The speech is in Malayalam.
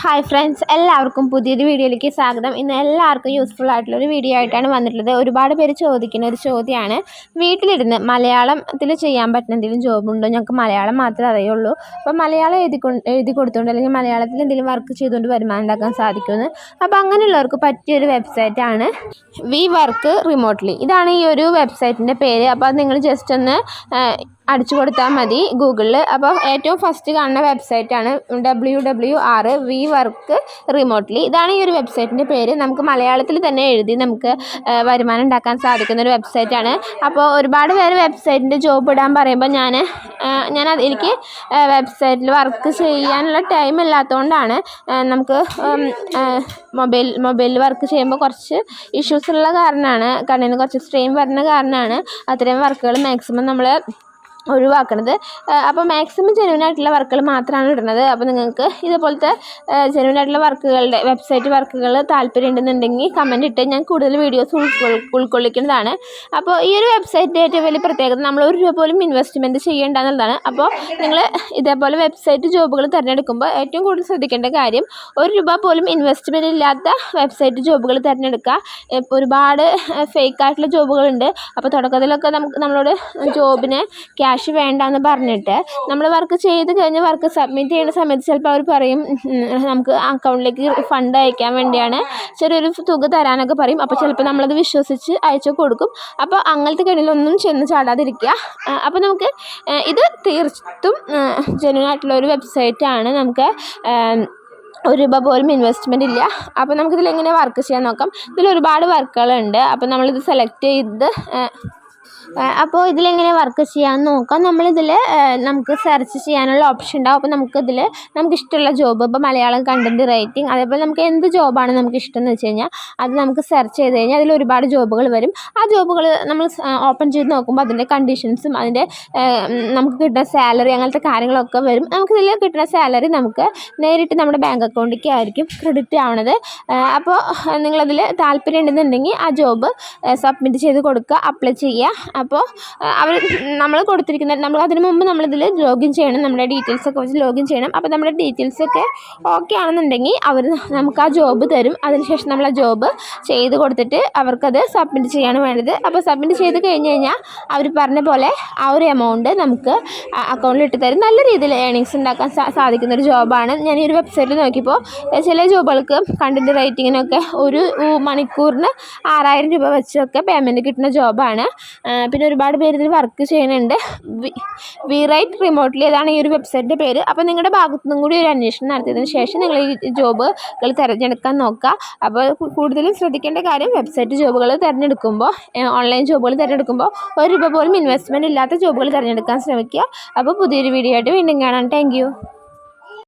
ഹായ് ഫ്രണ്ട്സ് എല്ലാവർക്കും പുതിയൊരു വീഡിയോയിലേക്ക് സ്വാഗതം. ഇന്ന് എല്ലാവർക്കും യൂസ്ഫുൾ ആയിട്ടുള്ള ഒരു വീഡിയോ ആയിട്ടാണ് വന്നിട്ടുള്ളത്. ഒരുപാട് പേര് ചോദിക്കുന്ന ഒരു ചോദ്യമാണ്. വീട്ടിലിരുന്ന് മലയാളത്തിൽ ചെയ്യാൻ പറ്റുന്ന എന്തെങ്കിലും ജോബുണ്ടോ ഞങ്ങൾക്ക് മലയാളം മാത്രമേ അറിയുള്ളൂ. അപ്പോൾ മലയാളം എഴുതി എഴുതി കൊടുത്തുകൊണ്ട് അല്ലെങ്കിൽ മലയാളത്തിൽ എന്തെങ്കിലും വർക്ക് ചെയ്തുകൊണ്ട് വരുമാനം ഉണ്ടാക്കാൻ സാധിക്കുമെന്ന്. അപ്പോൾ അങ്ങനെയുള്ളവർക്ക് പറ്റിയൊരു വെബ്സൈറ്റാണ് വി വർക്ക് റിമോട്ട്ലി ഇതാണ് ഈ ഒരു വെബ്സൈറ്റിന്റെ പേര്. അപ്പോൾ നിങ്ങൾ ജസ്റ്റ് ഒന്ന് അടിച്ചു കൊടുത്താൽ മതി ഗൂഗിളിൽ. അപ്പോൾ ഏറ്റവും ഫസ്റ്റ് കാണുന്ന വെബ്സൈറ്റാണ് W W R V work remotely ഇതാണ് ഈ ഒരു വെബ്സൈറ്റിന്റെ പേര്. നമുക്ക് മലയാളത്തിൽ തന്നെ എഴുതി നമുക്ക് വരുമാനം ഉണ്ടാക്കാൻ സാധിക്കുന്ന ഒരു വെബ്സൈറ്റാണ് അപ്പോൾ ഒരുപാട് പേര് വെബ്സൈറ്റിന്റെ ജോബ് ഇടാൻ പറയുമ്പോൾ ഞാൻ ഞാൻ എനിക്ക് വെബ്സൈറ്റിൽ വർക്ക് ചെയ്യാനുള്ള ടൈം ഇല്ലാത്തതുകൊണ്ടാണ് നമുക്ക് മൊബൈൽ മൊബൈലിൽ വർക്ക് ചെയ്യുമ്പോൾ കുറച്ച് ഇഷ്യൂസ് ഉള്ള കാരണമാണ് കണ്ണിന് കുറച്ച് സ്ട്രെയിൻ വരുന്ന കാരണമാണ് അത്രയും വർക്കുകൾ മാക്സിമം നമ്മൾ ഒഴിവാക്കണത്. അപ്പോൾ മാക്സിമം ജെനുവൻ ആയിട്ടുള്ള വർക്കുകൾ മാത്രമാണ് ഇടുന്നത്. അപ്പോൾ നിങ്ങൾക്ക് ഇതുപോലത്തെ ജെനുവൻ ആയിട്ടുള്ള വർക്കുകളുടെ വെബ്സൈറ്റ് വർക്കുകൾ താല്പര്യം ഉണ്ടെന്നുണ്ടെങ്കിൽ കമന്റ് ഇട്ട് ഞാൻ കൂടുതൽ വീഡിയോസ് ഉൾക്കൊള്ളിക്കുന്നതാണ്. അപ്പോൾ ഈ ഒരു വെബ്സൈറ്റിന്റെ ഏറ്റവും വലിയ പ്രത്യേകത നമ്മൾ ഒരു രൂപ പോലും ഇൻവെസ്റ്റ്മെന്റ് ചെയ്യേണ്ട എന്നുള്ളതാണ്. അപ്പോൾ നിങ്ങൾ ഇതേപോലെ വെബ്സൈറ്റ് ജോബുകൾ തിരഞ്ഞെടുക്കുമ്പോൾ ഏറ്റവും കൂടുതൽ ശ്രദ്ധിക്കേണ്ട കാര്യം ഒരു രൂപ പോലും ഇൻവെസ്റ്റ്മെന്റ് ഇല്ലാത്ത വെബ്സൈറ്റ് ജോബുകൾ തിരഞ്ഞെടുക്കുക. ഇപ്പോൾ ഒരുപാട് ഫേക്ക് ആയിട്ടുള്ള ജോബുകളുണ്ട് അപ്പോൾ തുടക്കത്തിലൊക്കെ നമുക്ക് നമ്മളോട് ജോബിന് ക്യാഷ് വേണ്ട എന്ന് പറഞ്ഞിട്ട് നമ്മൾ വർക്ക് ചെയ്ത് കഴിഞ്ഞ് വർക്ക് സബ്മിറ്റ് ചെയ്യുന്ന സമയത്ത് ചിലപ്പോൾ അവർ പറയും നമുക്ക് അക്കൗണ്ടിലേക്ക് ഫണ്ട് അയക്കാൻ വേണ്ടിയാണ് ചെറിയൊരു തുക തരാനൊക്കെ പറയും. അപ്പോൾ ചിലപ്പോൾ നമ്മളത് വിശ്വസിച്ച് അയച്ചു കൊടുക്കും. അപ്പോൾ അങ്ങനത്തെ കടയിലൊന്നും ചെന്ന് ചാടാതിരിക്കുക. അപ്പോൾ നമുക്ക് ഇത് തീർത്തും ജെന്യൂൻ ആയിട്ടുള്ള ഒരു വെബ്സൈറ്റാണ് നമുക്ക് ഒരു രൂപ പോലും ഇൻവെസ്റ്റ്മെന്റ് ഇല്ല. അപ്പോൾ നമുക്കിതിൽ എങ്ങനെ വർക്ക് ചെയ്യാൻ നോക്കാം? ഇതിൽ ഒരുപാട് വർക്കുകളുണ്ട് അപ്പോൾ നമ്മളിത് സെലക്ട് ചെയ്ത് അപ്പോൾ ഇതിലെങ്ങനെ വർക്ക് ചെയ്യാമെന്ന് നോക്കാം? നമ്മളിതിൽ നമുക്ക് സെർച്ച് ചെയ്യാനുള്ള ഓപ്ഷൻ ഉണ്ടാവും. അപ്പോൾ നമുക്കിതിൽ നമുക്കിഷ്ടമുള്ള ജോബ് ഇപ്പോൾ മലയാളം കണ്ടന്റ് റൈറ്റിംഗ് അതേപോലെ നമുക്ക് എന്ത് ജോബാണ് നമുക്ക് ഇഷ്ടം എന്ന് വെച്ച് കഴിഞ്ഞാൽ അത് നമുക്ക് സെർച്ച് ചെയ്ത് കഴിഞ്ഞാൽ അതിൽ ഒരുപാട് ജോബുകൾ വരും. ആ ജോബുകൾ നമ്മൾ ഓപ്പൺ ചെയ്ത് നോക്കുമ്പോൾ അതിന്റെ കണ്ടീഷൻസും അതിന്റെ നമുക്ക് കിട്ടുന്ന സാലറി അങ്ങനത്തെ കാര്യങ്ങളൊക്കെ വരും. നമുക്കിതിൽ കിട്ടുന്ന സാലറി നമുക്ക് നേരിട്ട് നമ്മുടെ ബാങ്ക് അക്കൗണ്ടിലേക്ക് ആയിരിക്കും ക്രെഡിറ്റ് ആവണത്. അപ്പോൾ നിങ്ങളതിൽ താല്പര്യം ഉണ്ടെന്നുണ്ടെങ്കിൽ ആ ജോബ് സബ്മിറ്റ് ചെയ്ത് കൊടുക്കുക അപ്ലൈ ചെയ്യുക. അപ്പോൾ അവർ നമ്മൾ കൊടുത്തിരിക്കുന്ന നമ്മൾ അതിന് മുമ്പ് നമ്മളിതിൽ ലോഗിൻ ചെയ്യണം നമ്മുടെ ഡീറ്റെയിൽസൊക്കെ വെച്ച് ലോഗിൻ ചെയ്യണം. അപ്പോൾ നമ്മുടെ ഡീറ്റെയിൽസൊക്കെ ഓക്കെ ആണെന്നുണ്ടെങ്കിൽ അവർ നമുക്ക് ആ ജോബ് തരും. അതിനുശേഷം നമ്മൾ ആ ജോബ് ചെയ്ത് കൊടുത്തിട്ട് അവർക്കത് സബ്മിറ്റ് ചെയ്യാണ് വേണ്ടത്. അപ്പോൾ സബ്മിറ്റ് ചെയ്ത് കഴിഞ്ഞ് കഴിഞ്ഞാൽ അവർ പറഞ്ഞ പോലെ ആ ഒരു എമൗണ്ട് നമുക്ക് അക്കൗണ്ടിൽ ഇട്ട് തരും. നല്ല രീതിയിൽ ഏണിങ്സ് ഉണ്ടാക്കാൻ സാധിക്കുന്ന ഒരു ജോബാണ് ഞാൻ ഈ ഒരു വെബ്സൈറ്റിൽ നോക്കിയപ്പോൾ ചില ജോബുകൾക്ക് കണ്ടന്റ് റൈറ്റിങ്ങിനൊക്കെ ഒരു മണിക്കൂറിന് ആറായിരം രൂപ വെച്ചൊക്കെ പേയ്മെന്റ് കിട്ടുന്ന ജോബാണ് പിന്നെ ഒരുപാട് പേര് ഇതിൽ വർക്ക് ചെയ്യുന്നുണ്ട്. വി റൈറ്റ് റിമോട്ട്ലി ഏതാണ് ഈ ഒരു വെബ്സൈറ്റിന്റെ പേര്. അപ്പോൾ നിങ്ങളുടെ ഭാഗത്തു നിന്നും കൂടി ഒരു അന്വേഷണം നടത്തിയതിന് ശേഷം നിങ്ങൾ ഈ ജോബുകൾ തിരഞ്ഞെടുക്കാൻ നോക്കുക. അപ്പോൾ കൂടുതലും ശ്രദ്ധിക്കേണ്ട കാര്യം വെബ്സൈറ്റ് ജോബുകൾ തിരഞ്ഞെടുക്കുമ്പോൾ ഓൺലൈൻ ജോബുകൾ തിരഞ്ഞെടുക്കുമ്പോൾ ഒരു രൂപ പോലും ഇൻവെസ്റ്റ്മെന്റ് ഇല്ലാത്ത ജോബുകൾ തിരഞ്ഞെടുക്കാൻ ശ്രമിക്കുക. അപ്പോൾ പുതിയൊരു വീഡിയോ ആയിട്ട് വീണ്ടും കാണാം. താങ്ക്